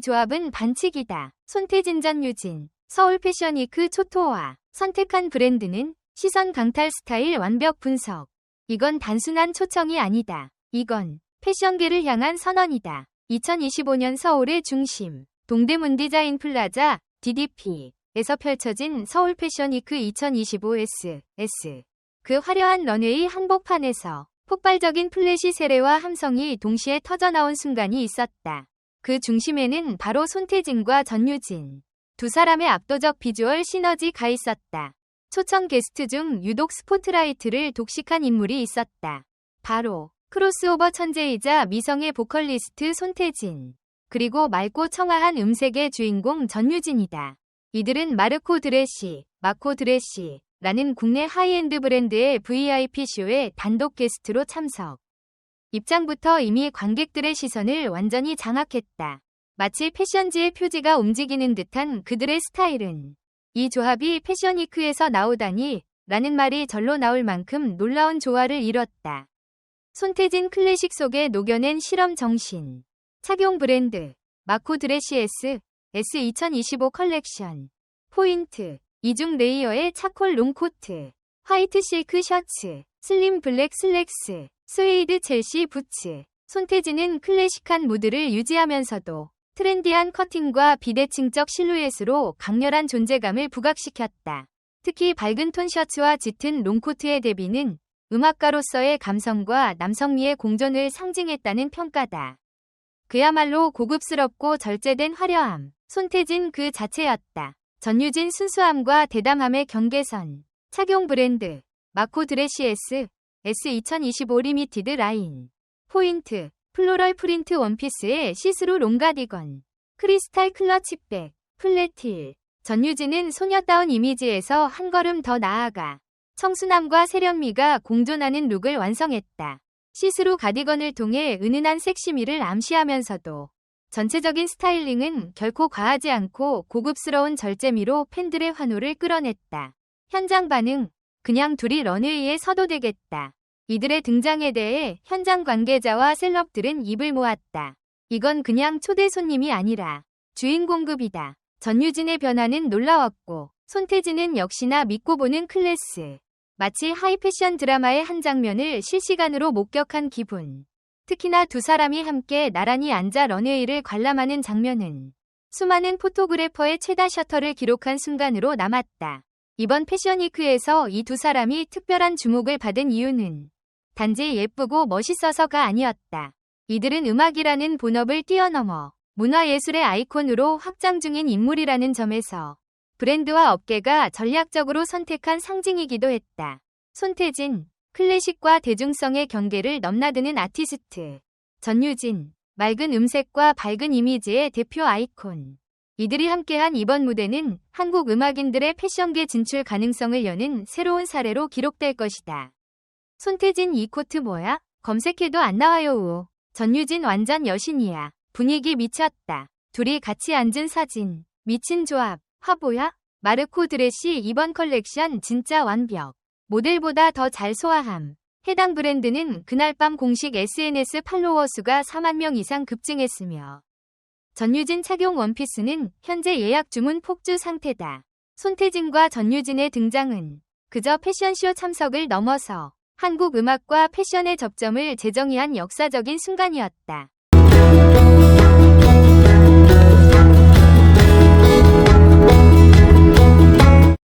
조합은 반칙이다. 손태진 전 유진, 서울 패션위크 초토화, 선택한 브랜드는 시선 강탈 스타일 완벽 분석. 이건 단순한 초청이 아니다. 이건 패션계를 향한 선언이다. 2025년 서울의 중심, 동대문 디자인 플라자, DDP에서 펼쳐진 서울 패션위크 2025S, S. 그 화려한 런웨이 한복판에서 폭발적인 플래시 세례와 함성이 동시에 터져나온 순간이 있었다. 그 중심에는 바로 손태진과 전유진. 두 사람의 압도적 비주얼 시너지가 있었다. 초청 게스트 중 유독 스포트라이트를 독식한 인물이 있었다. 바로 크로스오버 천재이자 미성의 보컬리스트 손태진. 그리고 맑고 청아한 음색의 주인공 전유진이다. 이들은 마르코 드레시, 마코 드레시, 라는 국내 하이엔드 브랜드의 VIP쇼에 단독 게스트로 참석. 입장부터 이미 관객들의 시선을 완전히 장악했다. 마치 패션지의 표지가 움직이는 듯한 그들의 스타일은 이 조합이 패션위크에서 나오다니 라는 말이 절로 나올 만큼 놀라운 조화를 이뤘다. 손태진 클래식 속에 녹여낸 실험 정신. 착용 브랜드 마코 드레시 S S2025 컬렉션. 포인트 이중 레이어의 차콜 롱코트, 화이트 실크 셔츠, 슬림 블랙 슬랙스, 스웨이드 첼시 부츠. 손태진은 클래식한 무드를 유지하면서도 트렌디한 커팅과 비대칭적 실루엣으로 강렬한 존재감을 부각시켰다. 특히 밝은 톤 셔츠와 짙은 롱코트의 대비는 음악가로서의 감성과 남성미의 공존을 상징했다는 평가다. 그야말로 고급스럽고 절제된 화려함, 손태진 그 자체였다. 전유진 순수함과 대담함의 경계선, 착용 브랜드, 마코 드레시 S, S2025 리미티드 라인, 포인트, 플로럴 프린트 원피스의 시스루 롱가디건, 크리스탈 클러치백, 플랫힐. 전유진은 소녀다운 이미지에서 한 걸음 더 나아가 청순함과 세련미가 공존하는 룩을 완성했다. 시스루 가디건을 통해 은은한 섹시미를 암시하면서도 전체적인 스타일링은 결코 과하지 않고 고급스러운 절제미로 팬들의 환호를 끌어냈다. 현장 반응, 그냥 둘이 런웨이에 서도 되겠다. 이들의 등장에 대해 현장 관계자와 셀럽들은 입을 모았다. 이건 그냥 초대 손님이 아니라 주인 공급이다. 전유진의 변화는 놀라웠고 손태진은 역시나 믿고 보는 클래스. 마치 하이패션 드라마의 한 장면을 실시간으로 목격한 기분. 특히나 두 사람이 함께 나란히 앉아 런웨이를 관람하는 장면은 수많은 포토그래퍼의 최다 셔터를 기록한 순간으로 남았다. 이번 패션위크에서 이 두 사람이 특별한 주목을 받은 이유는 단지 예쁘고 멋있어서가 아니었다. 이들은 음악이라는 본업을 뛰어넘어 문화예술의 아이콘으로 확장 중인 인물이라는 점에서 브랜드와 업계가 전략적으로 선택한 상징이기도 했다. 손태진, 클래식과 대중성의 경계를 넘나드는 아티스트. 전유진, 맑은 음색과 밝은 이미지의 대표 아이콘. 이들이 함께한 이번 무대는 한국 음악인들의 패션계 진출 가능성을 여는 새로운 사례로 기록될 것이다. 손태진 이 코트 뭐야? 검색해도 안 나와요 우. 전유진 완전 여신이야. 분위기 미쳤다. 둘이 같이 앉은 사진. 미친 조합. 화보야? 마르코 드레시 이번 컬렉션 진짜 완벽. 모델보다 더 잘 소화함. 해당 브랜드는 그날 밤 공식 SNS 팔로워 수가 4만 명 이상 급증했으며 전유진 착용 원피스는 현재 예약 주문 폭주 상태다. 손태진과 전유진의 등장은 그저 패션쇼 참석을 넘어서 한국 음악과 패션의 접점을 재정의한 역사적인 순간이었다.